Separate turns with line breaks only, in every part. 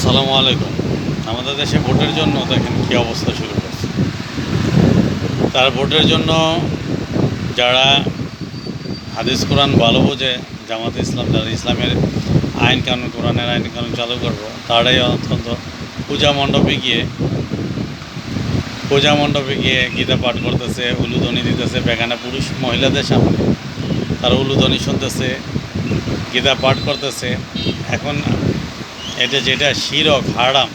আসসালামু আলাইকুম। আমাদের দেশে ভোটের জন্য দেখেন কী অবস্থা শুরু করছে তার ভোটের জন্য যারা হাদিস কোরআন ভালো বোঝে, জামাত ইসলাম, যারা ইসলামের আইন কানুন, কোরআনের আইন কানুন চালু করব, তারাই অত্যন্ত পূজা মণ্ডপে গিয়ে, পূজা মণ্ডপে গিয়ে গীতা পাঠ করতেছে, উলুধ্বনি দিতেছে, বেগানা পুরুষ মহিলাদের সামনে। তারা উলুধ্বনি শুনতেছে, গীতা পাঠ করতেছে। এখন এটা যেটা শিরক, হারাম।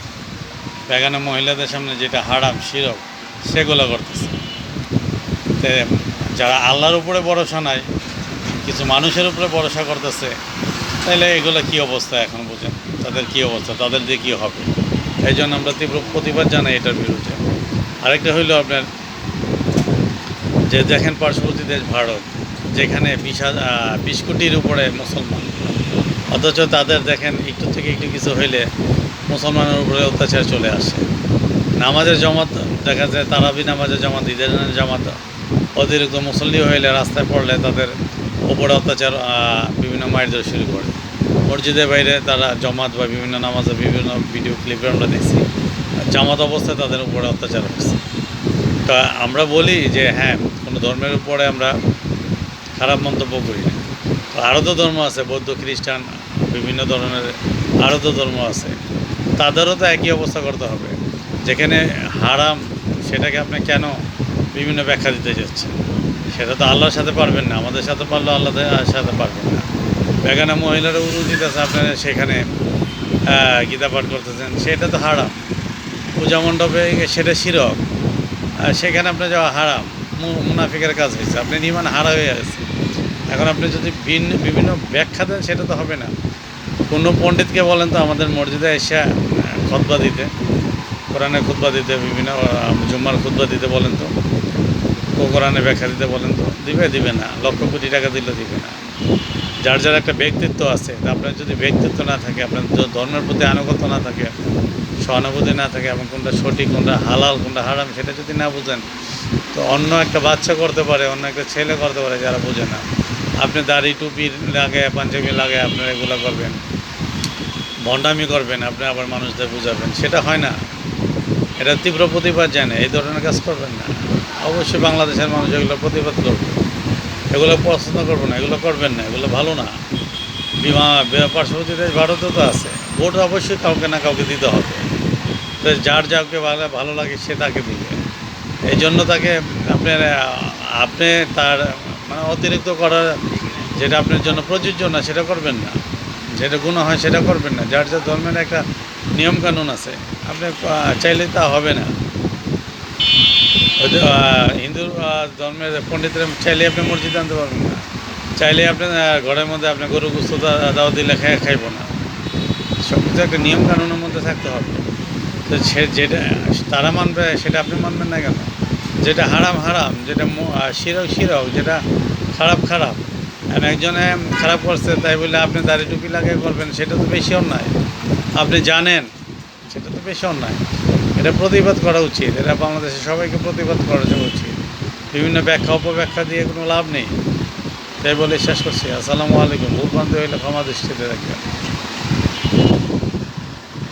বেগানা মহিলাদের সামনে যেটা হারাম, শিরক, সেগুলো করতেছে। যারা আল্লাহর উপরে ভরসা নাই, কিছু মানুষের উপরে ভরসা করতেছে তাহলে এগুলো কী অবস্থা এখন বুঝেন? তাদের কী অবস্থা? তাদের দিয়ে কী হবে? এই জন্য আমরা তীব্র প্রতিবাদ জানাই এটার বিরুদ্ধে। আরেকটা হইল আপনার, যে দেখেন পার্শ্ববর্তী দেশ ভারত, যেখানে বিশ কোটির উপরে মুসলমান। অথচ তাদের দেখেন, একটু থেকে একটু কিছু হইলে মুসলমানের উপরে অত্যাচার চলে আসে। নামাজের জমাত, দেখা যায় তারাবি নামাজের জমাত, ঈদের জামাত, অতিরিক্ত মুসল্লি হইলে রাস্তায় পড়লে তাদের উপরে অত্যাচার বিভিন্ন মারধর শুরু করে। মসজিদের বাইরে তারা জমাত বা বিভিন্ন নামাজে বিভিন্ন ভিডিও ক্লিপে আমরা দেখছি। জামাত অবস্থায় তাদের উপরে অত্যাচার হচ্ছে। তা আমরা বলি যে হ্যাঁ কোনো ধর্মের উপরে আমরা খারাপ মন্তব্য করি না। আরও তো ধর্ম আছে, বৌদ্ধ, খ্রিস্টান বিভিন্ন ধরনের, আরও তো ধর্ম আছে। তাদেরও তো একই অবস্থা করতে হবে। যেখানে হারাম, সেটাকে আপনি কেন বিভিন্ন ব্যাখ্যা দিতে যাচ্ছেন? সেটা তো আল্লাহর সাথে পারবেন না। আমাদের সাথে পারলেও আল্লাহর সাথে পারবেন না। বেগানা মহিলারা উচিত আছে আপনারা সেখানে গীতা পাঠ করতেছেন। সেটা তো হারাম। পূজা মণ্ডপে সেটা শিরক। সেখানে আপনার যাওয়া হারাম। মুনাফিকের কাজ হয়েছে। আপনি নিমান হারা হয়ে আছে এখন আপনি যদি ভিন্ন বিভিন্ন ব্যাখ্যা দেন, সেটা তো হবে না। কোনো পণ্ডিতকে বলেন তো আমাদের মসজিদে এসে খতবা দিতে, কোরআনে খুতবা দিতে, বিভিন্ন জুম্মার খুতবা দিতে বলেন তো, কোরআনে ব্যাখ্যা দিতে বলেন তো, দিবে দিবে না, লক্ষ কোটি টাকা দিলে দিবে না। যার যার একটা ব্যক্তিত্ব আছে আপনার যদি ব্যক্তিত্ব না থাকে, আপনার ধর্মের প্রতি আনুগত্য না থাকে, সহানুভূতি না থাকে, এবং কোনটা সঠিক, কোনটা হালাল, কোনটা হারাম, সেটা যদি না বুঝেন, তো অন্য একটা বাচ্চা করতে পারে, অন্য একটা ছেলে করতে পারে যারা বোঝে না। আপনি দাড়ি টুপি লাগে, পাঞ্জাবি লাগে আপনার এগুলো করবেন। ভণ্ডামি করবেন, আপনি আবার মানুষদের বুঝাবেন। সেটা হয় না। এটা তীব্র প্রতিবাদ জানে, এই ধরনের কাজ করবেন না। অবশ্যই বাংলাদেশের মানুষ এগুলো প্রতিবাদ করবে। এগুলো পছন্দ করব না, এগুলো করবেন না, এগুলো ভালো না। বিমা পার্শ্ববর্তী দেশ ভারতেও তো আছে। ভোট অবশ্যই কাউকে না কাউকে দিতে হবে। তো যার যাকে ভালো লাগে সে তাকে দিবে। এই জন্য তাকে আপনার আপনি তার মানে অতিরিক্ত করার যেটা আপনার জন্য প্রযোজ্য না, সেটা করবেন না। যেটা গুণ হয়, সেটা করবেন না। যার যার ধর্মের একটা নিয়মকানুন আছে, আপনি চাইলে তা হবে না। হিন্দু ধর্মের পণ্ডিতরা চাইলে আপনি মসজিদে আনতে পারবেন না। চাইলে আপনি ঘরের মধ্যে আপনি গরু গুস্ত দাওয়া দিলে খেয়ে খাইব না। সব কিছু একটা নিয়ম কানুনের মধ্যে থাকতে হবে। তো সে, যেটা, তারা মানবে, সেটা আপনি মানবেন না কেন? যেটা হারাম হারাম, যেটা শিরক শিরক, যেটা খারাপ খারাপ। একজনে খারাপ করছে, তাই বলে আপনি দাড়ি টুপি লাগিয়ে করবেন, সেটা তো বেশি অন্যায়। আপনি জানেন, সেটা তো বেশি অন্যায়। এটা প্রতিবাদ করা উচিত। এটা বাংলাদেশে সবাইকে প্রতিবাদ করা উচিত। বিভিন্ন ব্যাখ্যা অপব্যাখ্যা দিয়ে কোনো লাভ নেই। তাই বলে শেষ করছি। আসসালামু আলাইকুম। ভুল হইলে ক্ষমা দৃষ্টিতে রাখবেন।